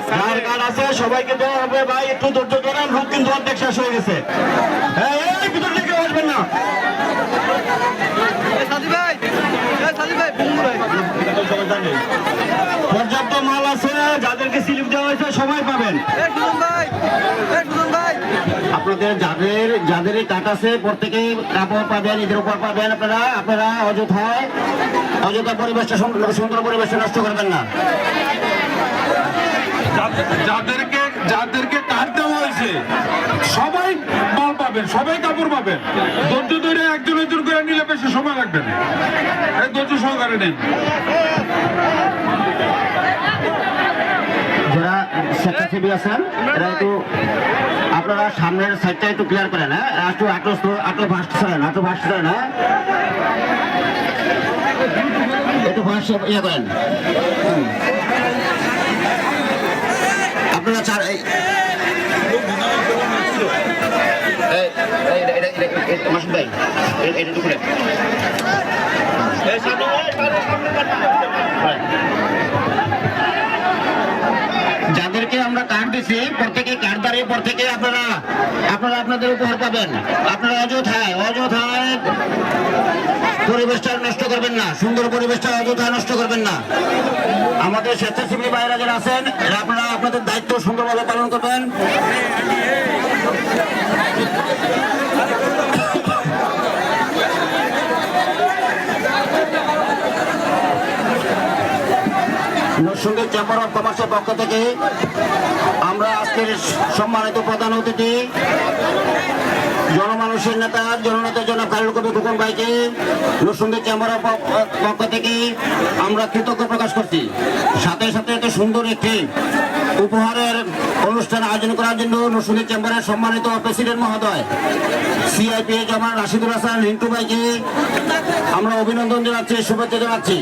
যার আছে সবাইকে দেওয়া হবে। ভাই একটু ধৈর্য ধরেন লোক কিন্তু অর্ধেক শেষ হয়ে গেছে। এই, ভিতর থেকে আসবেন না। পর্যাপ্ত মাল আছে যাদেরকে স্লিপ দেওয়া হয়েছে সবাই পাবেন। আপনাদের যাদের যাদের এই কাঠ আছে প্রত্যেকে কাপড় পাবেন ঈদের উপর পাবেন। আপনারা আপনারা অযথায় অযথা পরিবেশটা সুন্দর- পরিবেশটা নষ্ট করবেন না। যাদেরকে যাদেরকে কার্ড দেওয়া হয়েছে, সবাই মাল পাবেন, সবাই কাপড় পাবেন। ধৈর্য ধরে একজন একজন করে নিলে বেশি সময় লাগবে না। ধৈর্য সহকারে নেই যারা স্বেচ্ছাসেবী আছেন আপনারা সামনের সাইডটা একটু ক্লিয়ার করেন হ্যাঁ? একটু আটো আটো ফাস্ট করেন আটো ফাস্ট করেন হ্যাঁ? ইয়ে মাসুদ ভাই, এটা সামনে। যাদেরকে আমরা কার্ড দিছি প্রত্যেকে কার্ড দাঁড়িয়ে প্রত্যেকে আপনারা আপনারা আপনাদের উপহার পাবেন। আপনারা অযথায় অযথায় পরিবেশটা নষ্ট করবেন না সুন্দর পরিবেশটা অযথায় নষ্ট করবেন না। আমাদের স্বেচ্ছাসেবী বাইরা যারা আছেন এরা আপনারা আপনাদের দায়িত্ব সুন্দরভাবে পালন করবেন। নরসিংদী চেম্বার অফ কমার্সের পক্ষ থেকে আমরা আজকের সম্মানিত প্রধান অতিথি, জনমানুষের নেতা, জননেতা জনাব খালিল কবি খোকন ভাইকে নরসিংদী চেম্বার অফ পক্ষ থেকে আমরা কৃতজ্ঞ প্রকাশ করছি। সাথে সাথে এত সুন্দর একটি উপহারের অনুষ্ঠান আয়োজন করার জন্য নরসিংদী চেম্বারের সম্মানিত প্রেসিডেন্ট মহোদয় সিআইপি জামান রাশিদুল হাসান রিন্টু ভাইকে আমরা অভিনন্দন জানাচ্ছি, শুভেচ্ছা জানাচ্ছি।